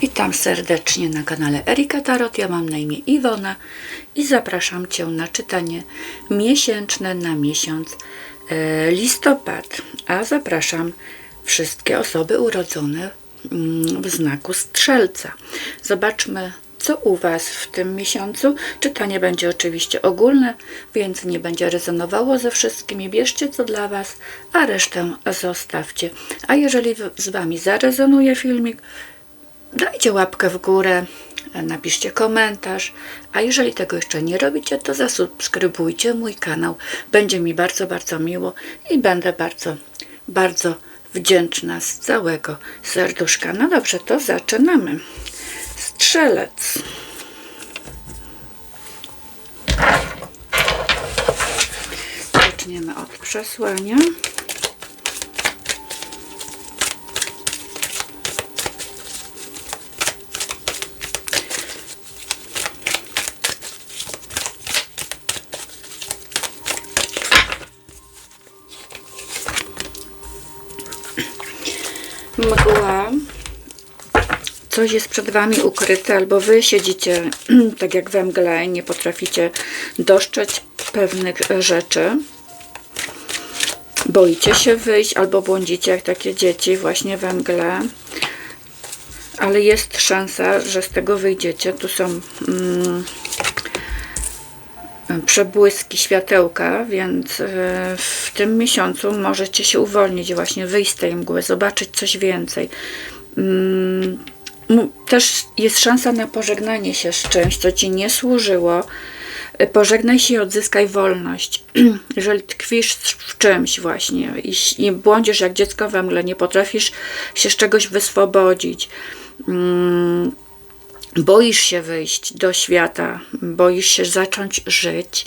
Witam serdecznie na kanale Erika Tarot. Ja mam na imię Iwona i zapraszam Cię na czytanie miesięczne na miesiąc e, listopad. A zapraszam wszystkie osoby urodzone mm, w znaku strzelca. Zobaczmy, co u Was w tym miesiącu. Czytanie będzie oczywiście ogólne, więc nie będzie rezonowało ze wszystkimi. Bierzcie co dla Was, a resztę zostawcie. A jeżeli z Wami zarezonuje filmik, dajcie łapkę w górę, napiszcie komentarz, a jeżeli tego jeszcze nie robicie, to zasubskrybujcie mój kanał. Będzie mi bardzo, bardzo miło i będę bardzo, bardzo wdzięczna z całego serduszka. No dobrze, to zaczynamy. Strzelec. Zaczniemy od przesłania. Mgła. Coś jest przed Wami ukryte, albo Wy siedzicie tak jak we mgle i nie potraficie dostrzec pewnych rzeczy. Boicie się wyjść, albo błądzicie jak takie dzieci właśnie we mgle. Ale jest szansa, że z tego wyjdziecie. Tu są mm, przebłyski światełka, więc e, w tym miesiącu możecie się uwolnić, właśnie wyjść z tej mgły, zobaczyć coś więcej. Mm, Też jest szansa na pożegnanie się z czymś, co ci nie służyło. E, Pożegnaj się i odzyskaj wolność. Jeżeli tkwisz w czymś właśnie i, i błądzisz jak dziecko we mgle, nie potrafisz się z czegoś wyswobodzić, mm, boisz się wyjść do świata, boisz się zacząć żyć,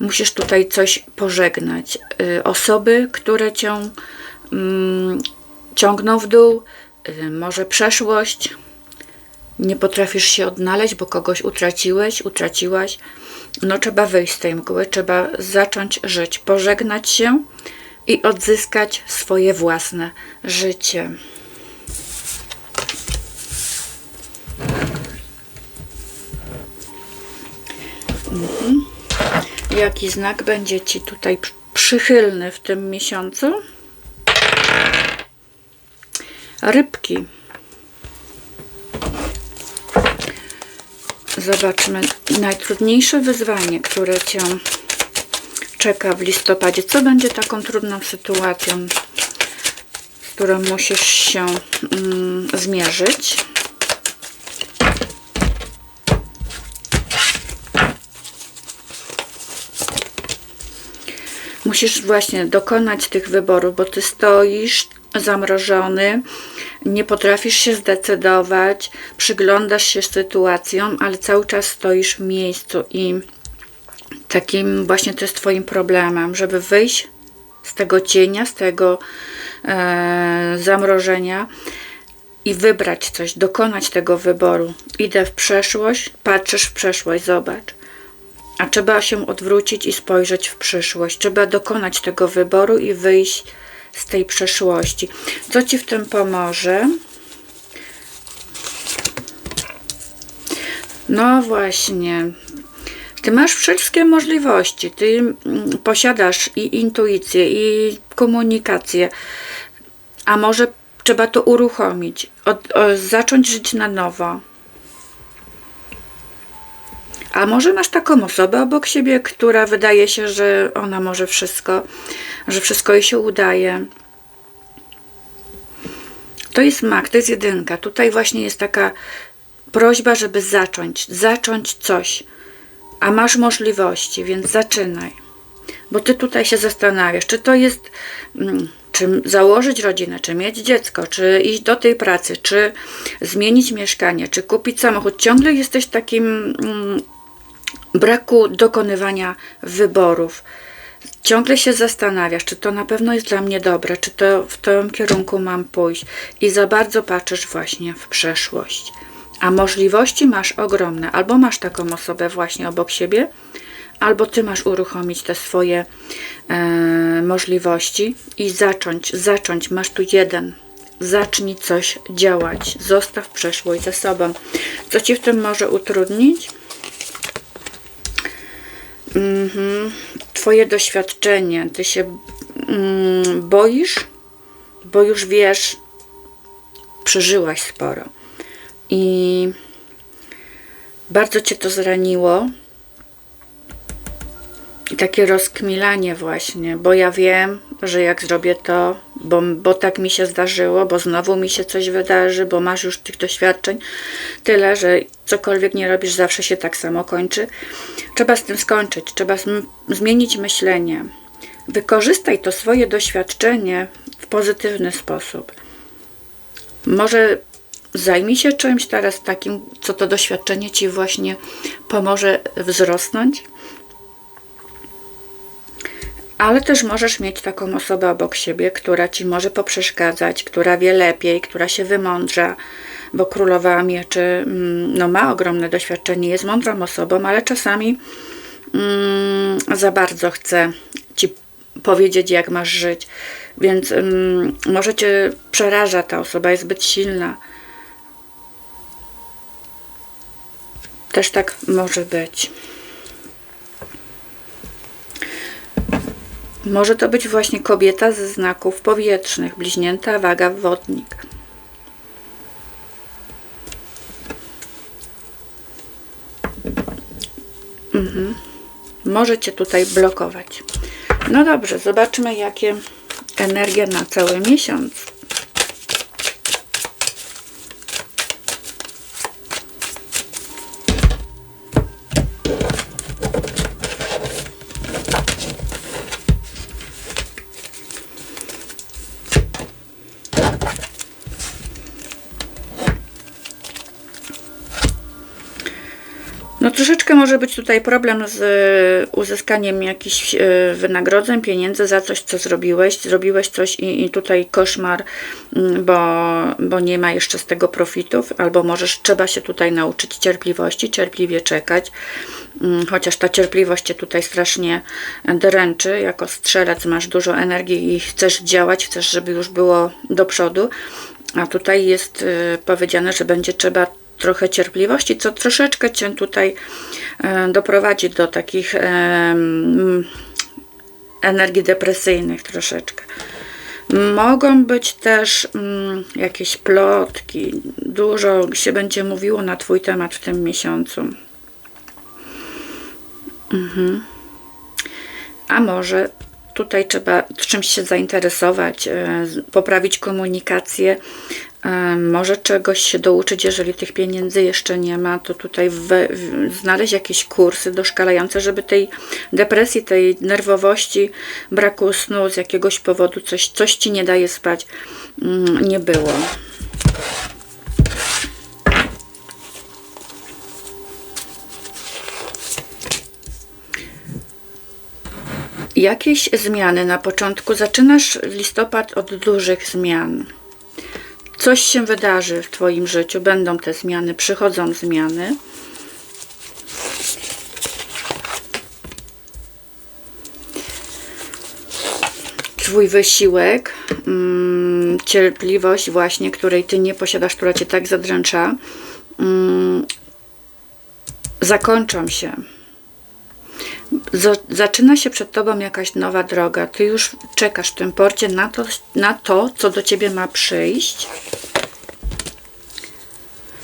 musisz tutaj coś pożegnać. Y, Osoby, które cię mm, ciągną w dół, y, może przeszłość, nie potrafisz się odnaleźć, bo kogoś utraciłeś, utraciłaś. No trzeba wyjść z tej mgły, trzeba zacząć żyć, pożegnać się i odzyskać swoje własne życie. Jaki znak będzie Ci tutaj przy- przychylny w tym miesiącu? Rybki. Zobaczmy najtrudniejsze wyzwanie, które Cię czeka w listopadzie. Co będzie taką trudną sytuacją, z którą musisz się mm, zmierzyć? Musisz właśnie dokonać tych wyborów, bo ty stoisz zamrożony, nie potrafisz się zdecydować, przyglądasz się sytuacjom, ale cały czas stoisz w miejscu i takim właśnie to jest twoim problemem, żeby wyjść z tego cienia, z tego e, zamrożenia i wybrać coś, dokonać tego wyboru. Idę w przeszłość, patrzysz w przeszłość, zobacz. A trzeba się odwrócić i spojrzeć w przyszłość. Trzeba dokonać tego wyboru i wyjść z tej przeszłości. Co ci w tym pomoże? No właśnie. Ty masz wszystkie możliwości. Ty mm, posiadasz i intuicję, i komunikację. A może trzeba to uruchomić, od, o, zacząć żyć na nowo. A może masz taką osobę obok siebie, która wydaje się, że ona może wszystko, że wszystko jej się udaje. To jest mak, to jest jedynka. Tutaj właśnie jest taka prośba, żeby zacząć, zacząć coś. A masz możliwości, więc zaczynaj. Bo ty tutaj się zastanawiasz, czy to jest, mm, czy założyć rodzinę, czy mieć dziecko, czy iść do tej pracy, czy zmienić mieszkanie, czy kupić samochód. Ciągle jesteś takim mm, braku dokonywania wyborów. Ciągle się zastanawiasz, czy to na pewno jest dla mnie dobre, czy to w tym kierunku mam pójść i za bardzo patrzysz właśnie w przeszłość. A możliwości masz ogromne. Albo masz taką osobę właśnie obok siebie, albo ty masz uruchomić te swoje e, możliwości i zacząć, zacząć. Masz tu jeden zacznij coś działać. Zostaw przeszłość za sobą. Co ci w tym może utrudnić? Mhm. Twoje doświadczenie. Ty się mm, boisz, bo już wiesz, przeżyłaś sporo. I bardzo cię to zraniło. I takie rozkmilanie właśnie, bo ja wiem, że jak zrobię to, bo, bo tak mi się zdarzyło, bo znowu mi się coś wydarzy, bo masz już tych doświadczeń tyle, że cokolwiek nie robisz, zawsze się tak samo kończy. Trzeba z tym skończyć, trzeba zm- zmienić myślenie. Wykorzystaj to swoje doświadczenie w pozytywny sposób. Może zajmij się czymś teraz takim, co to doświadczenie ci właśnie pomoże wzrosnąć. Ale też możesz mieć taką osobę obok siebie, która ci może poprzeszkadzać, która wie lepiej, która się wymądrza, bo królowa mieczy mm, no, ma ogromne doświadczenie, jest mądrą osobą, ale czasami mm, za bardzo chce ci powiedzieć, jak masz żyć. Więc mm, może cię przeraża ta osoba, jest zbyt silna. Też tak może być. Może to być właśnie kobieta ze znaków powietrznych, bliźnięta, waga, wodnik. Mhm. Może cię tutaj blokować. No dobrze, zobaczmy jakie energie na cały miesiąc. Troszeczkę może być tutaj problem z e, uzyskaniem jakichś e, wynagrodzeń, pieniędzy za coś, co zrobiłeś. Zrobiłeś coś i, i tutaj koszmar, mm, bo, bo nie ma jeszcze z tego profitów, albo możesz, trzeba się tutaj nauczyć cierpliwości, cierpliwie czekać, Mm, chociaż ta cierpliwość cię tutaj strasznie dręczy. Jako strzelec masz dużo energii i chcesz działać, chcesz, żeby już było do przodu, a tutaj jest e, powiedziane, że będzie trzeba trochę cierpliwości, co troszeczkę Cię tutaj e, doprowadzi do takich e, energii depresyjnych troszeczkę. Mogą być też mm, jakieś plotki, dużo się będzie mówiło na Twój temat w tym miesiącu. Mhm. A może tutaj trzeba czymś się zainteresować, e, poprawić komunikację, może czegoś się douczyć, jeżeli tych pieniędzy jeszcze nie ma, to tutaj we, znaleźć jakieś kursy doszkalające, żeby tej depresji, tej nerwowości, braku snu z jakiegoś powodu, coś, coś ci nie daje spać, mm, nie było. Jakieś zmiany na początku. Zaczynasz listopad od dużych zmian. Coś się wydarzy w Twoim życiu, będą te zmiany, przychodzą zmiany. Twój wysiłek, mm, cierpliwość, właśnie, której Ty nie posiadasz, która Cię tak zadręcza, mm, zakończą się zaczyna się przed tobą jakaś nowa droga. Ty już czekasz w tym porcie na to, na to, co do ciebie ma przyjść.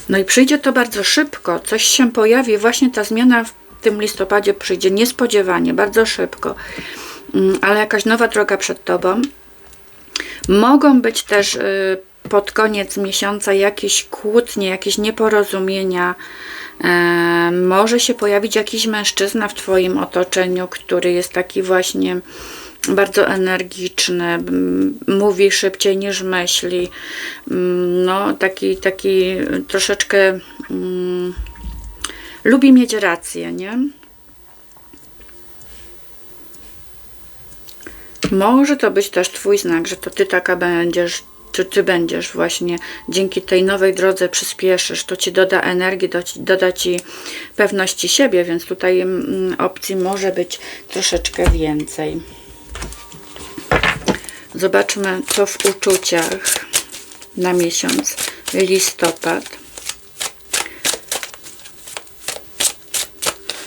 No i przyjdzie to bardzo szybko. Coś się pojawi. Właśnie ta zmiana w tym listopadzie przyjdzie niespodziewanie, bardzo szybko. Mm, ale jakaś nowa droga przed tobą. Mogą być też y, pod koniec miesiąca jakieś kłótnie, jakieś nieporozumienia może się pojawić jakiś mężczyzna w Twoim otoczeniu, który jest taki właśnie bardzo energiczny, mówi szybciej niż myśli. No, taki, taki troszeczkę lubi mieć rację, nie? Może to być też Twój znak, że to Ty taka będziesz czy ty będziesz właśnie dzięki tej nowej drodze przyspieszysz, to ci doda energii, doda ci pewności siebie, więc tutaj mm, opcji może być troszeczkę więcej. Zobaczmy, co w uczuciach. na miesiąc listopad.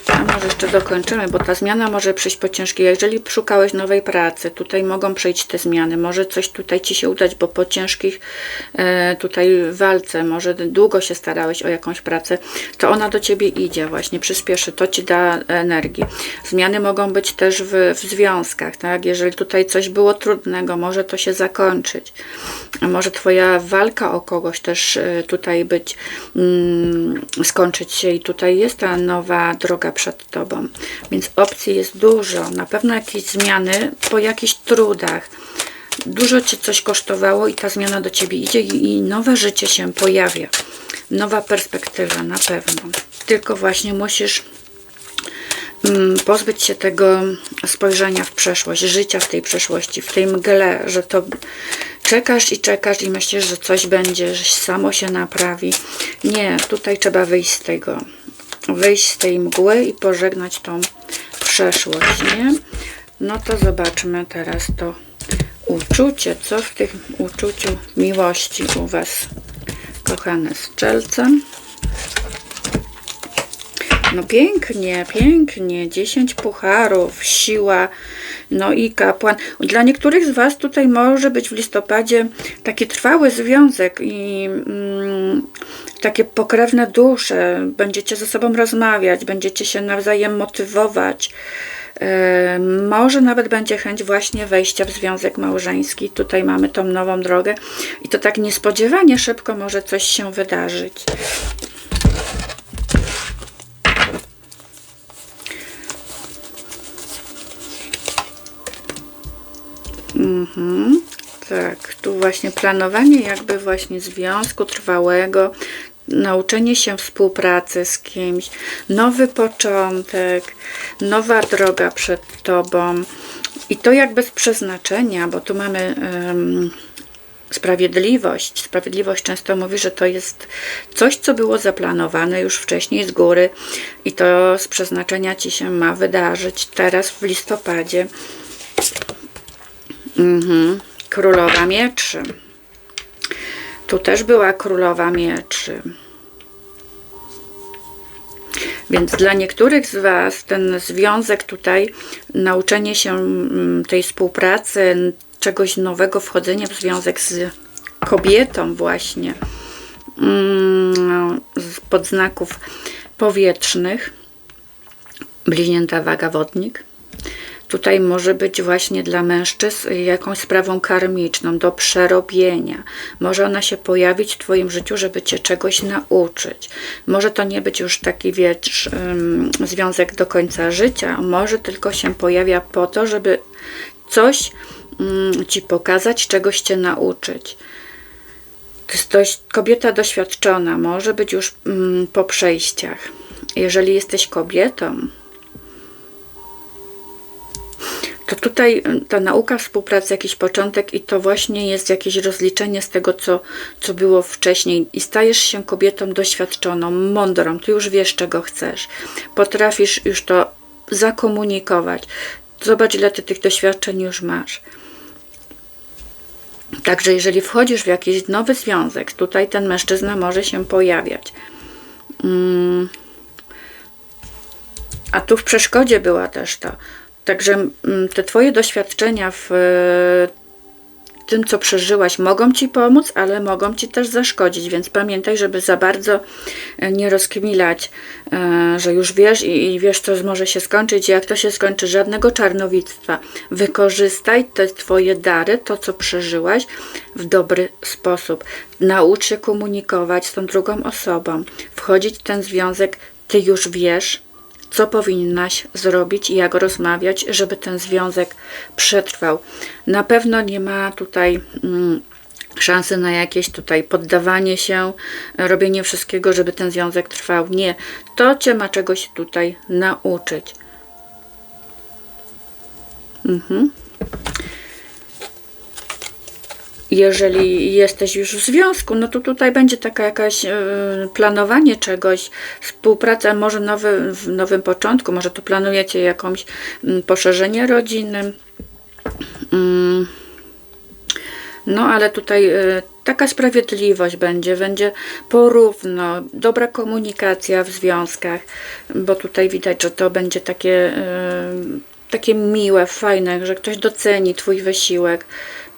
A może jeszcze dokończymy, bo ta zmiana może przyjść po ciężkiej. Jeżeli szukałeś nowej pracy, tutaj mogą przyjść te zmiany. Może coś tutaj Ci się udać, bo po ciężkich e, tutaj walce, może długo się starałeś o jakąś pracę, to ona do Ciebie idzie właśnie, przyspieszy, to Ci da energii. Zmiany mogą być też w, w związkach, tak? Jeżeli tutaj coś było trudnego, może to się zakończyć. Może Twoja walka o kogoś też e, tutaj być, mm, skończyć się i tutaj jest ta nowa droga przed Tobą. Więc opcji jest dużo. Na pewno jakieś zmiany po jakichś trudach. Dużo Cię coś kosztowało i ta zmiana do Ciebie idzie i, nowe życie się pojawia. Nowa perspektywa na pewno. Tylko właśnie musisz mm, pozbyć się tego spojrzenia w przeszłość, życia w tej przeszłości, w tej mgle, że to czekasz i czekasz i myślisz, że coś będzie, że samo się naprawi. Nie, tutaj trzeba wyjść z tego wyjść z tej mgły i pożegnać tą przeszłość, nie? No to zobaczmy teraz to uczucie, co w tym uczuciu miłości u Was, kochane strzelce. No pięknie, pięknie. 10 pucharów, siła, no i kapłan. Dla niektórych z Was tutaj może być w listopadzie taki trwały związek i mm, takie pokrewne dusze. Będziecie ze sobą rozmawiać, będziecie się nawzajem motywować. Yy, może nawet będzie chęć właśnie wejścia w związek małżeński. Tutaj mamy tą nową drogę i to tak niespodziewanie szybko może coś się wydarzyć. Mhm. Tak, tu właśnie planowanie jakby właśnie związku trwałego, nauczenie się współpracy z kimś, nowy początek, nowa droga przed Tobą i to jakby z przeznaczenia, bo tu mamy um, sprawiedliwość. Sprawiedliwość często mówi, że to jest coś, co było zaplanowane już wcześniej z góry i to z przeznaczenia Ci się ma wydarzyć teraz w listopadzie. Mhm. Królowa mieczy. Tu też była królowa mieczy. Więc dla niektórych z Was ten związek tutaj, nauczenie się mm, tej współpracy, czegoś nowego, wchodzenie w związek z kobietą właśnie mm, pod znaków powietrznych, bliźnięta waga wodnik, Tutaj może być właśnie dla mężczyzn jakąś sprawą karmiczną, do przerobienia. Może ona się pojawić w Twoim życiu, żeby Cię czegoś nauczyć. Może to nie być już taki, wiesz, związek do końca życia. Może tylko się pojawia po to, żeby coś Ci pokazać, czegoś Cię nauczyć. To jest dość, kobieta doświadczona, może być już po przejściach. Jeżeli jesteś kobietą, to tutaj y, ta nauka współpracy, jakiś początek i to właśnie jest jakieś rozliczenie z tego, co, co było wcześniej i stajesz się kobietą doświadczoną, mądrą, ty już wiesz, czego chcesz, potrafisz już to zakomunikować. Zobacz, ile ty tych doświadczeń już masz. Także jeżeli wchodzisz w jakiś nowy związek, tutaj ten mężczyzna może się pojawiać. Mm. A tu w przeszkodzie była też to Także mm, te Twoje doświadczenia w e, tym, co przeżyłaś, mogą Ci pomóc, ale mogą Ci też zaszkodzić, więc pamiętaj, żeby za bardzo e, nie rozkmilać, e, że już wiesz i, i wiesz, co może się skończyć, jak to się skończy, żadnego czarnowictwa. Wykorzystaj te Twoje dary, to, co przeżyłaś, w dobry sposób. Naucz się komunikować z tą drugą osobą, wchodzić w ten związek, Ty już wiesz, co powinnaś zrobić i jak rozmawiać, żeby ten związek przetrwał. Na pewno nie ma tutaj mm, szansy na jakieś tutaj poddawanie się, robienie wszystkiego, żeby ten związek trwał. Nie, to cię ma czegoś tutaj nauczyć. Mhm jeżeli jesteś już w związku, no to tutaj będzie taka jakaś e, planowanie czegoś, współpraca może nowy, w nowym początku, może tu planujecie jakąś poszerzenie rodziny. Mm. No ale tutaj y, taka sprawiedliwość będzie, będzie porówno, dobra komunikacja w związkach, bo tutaj widać, że to będzie takie, y, takie miłe, fajne, że ktoś doceni Twój wysiłek,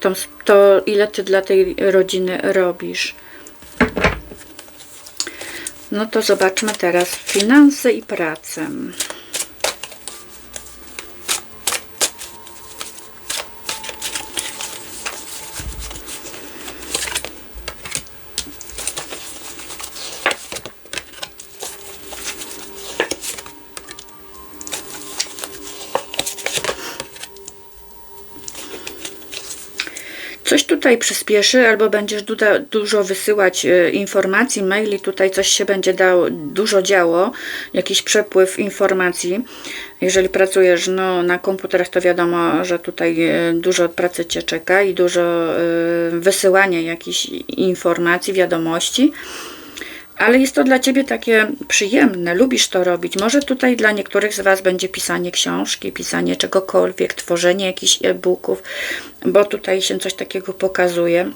to, to ile Ty dla tej rodziny robisz. No to zobaczmy teraz finanse i pracę. Tutaj przyspieszy, albo będziesz dużo wysyłać e, informacji, maili, tutaj coś się będzie dało, dużo działo, jakiś przepływ informacji. Jeżeli pracujesz no, na komputerach, to wiadomo, że tutaj e, dużo pracy Cię czeka i dużo e, wysyłania jakichś informacji, wiadomości. Ale jest to dla Ciebie takie przyjemne, lubisz to robić. Może tutaj dla niektórych z Was będzie pisanie książki, pisanie czegokolwiek, tworzenie jakichś e-booków, bo tutaj się coś takiego pokazuje.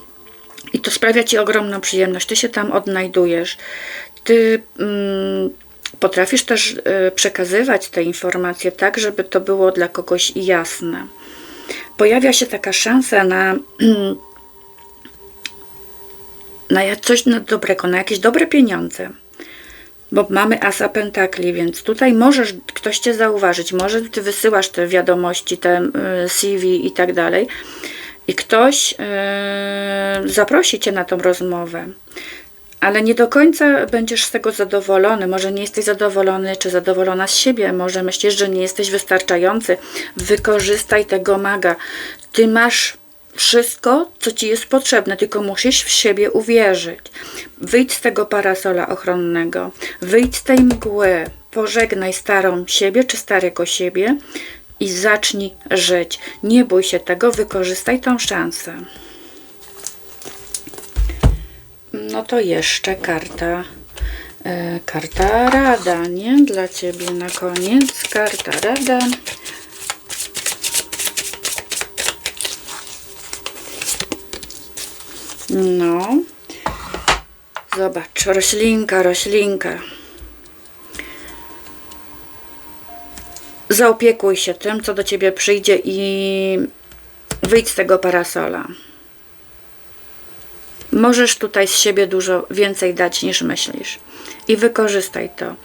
I to sprawia Ci ogromną przyjemność. Ty się tam odnajdujesz. Ty mm, potrafisz też y, przekazywać te informacje tak, żeby to było dla kogoś jasne. Pojawia się taka szansa na na coś dobrego, na jakieś dobre pieniądze. Bo mamy asa pentakli, więc tutaj możesz ktoś cię zauważyć, może ty wysyłasz te wiadomości, te y, CV i tak dalej i ktoś y, zaprosi cię na tą rozmowę. Ale nie do końca będziesz z tego zadowolony. Może nie jesteś zadowolony czy zadowolona z siebie. Może myślisz, że nie jesteś wystarczający. Wykorzystaj tego maga. Ty masz wszystko, co ci jest potrzebne, tylko musisz w siebie uwierzyć. Wyjdź z tego parasola ochronnego, wyjdź z tej mgły, pożegnaj starą siebie czy starego siebie i zacznij żyć. Nie bój się tego, wykorzystaj tą szansę. No to jeszcze karta. E, karta rada, nie? Dla ciebie na koniec. Karta rada. No. Zobacz, roślinka, roślinka. Zaopiekuj się tym, co do ciebie przyjdzie i wyjdź z tego parasola. Możesz tutaj z siebie dużo więcej dać niż myślisz. I wykorzystaj to.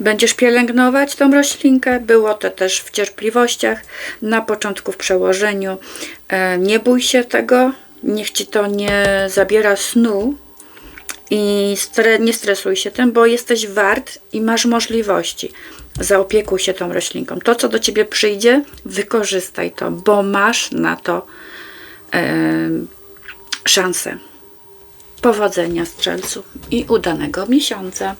Będziesz pielęgnować tą roślinkę. Było to też w cierpliwościach, na początku w przełożeniu. E, Nie bój się tego, niech ci to nie zabiera snu i stre, nie stresuj się tym, bo jesteś wart i masz możliwości. Zaopiekuj się tą roślinką. To, co do ciebie przyjdzie, wykorzystaj to, bo masz na to e, szansę. Powodzenia strzelcu i udanego miesiąca.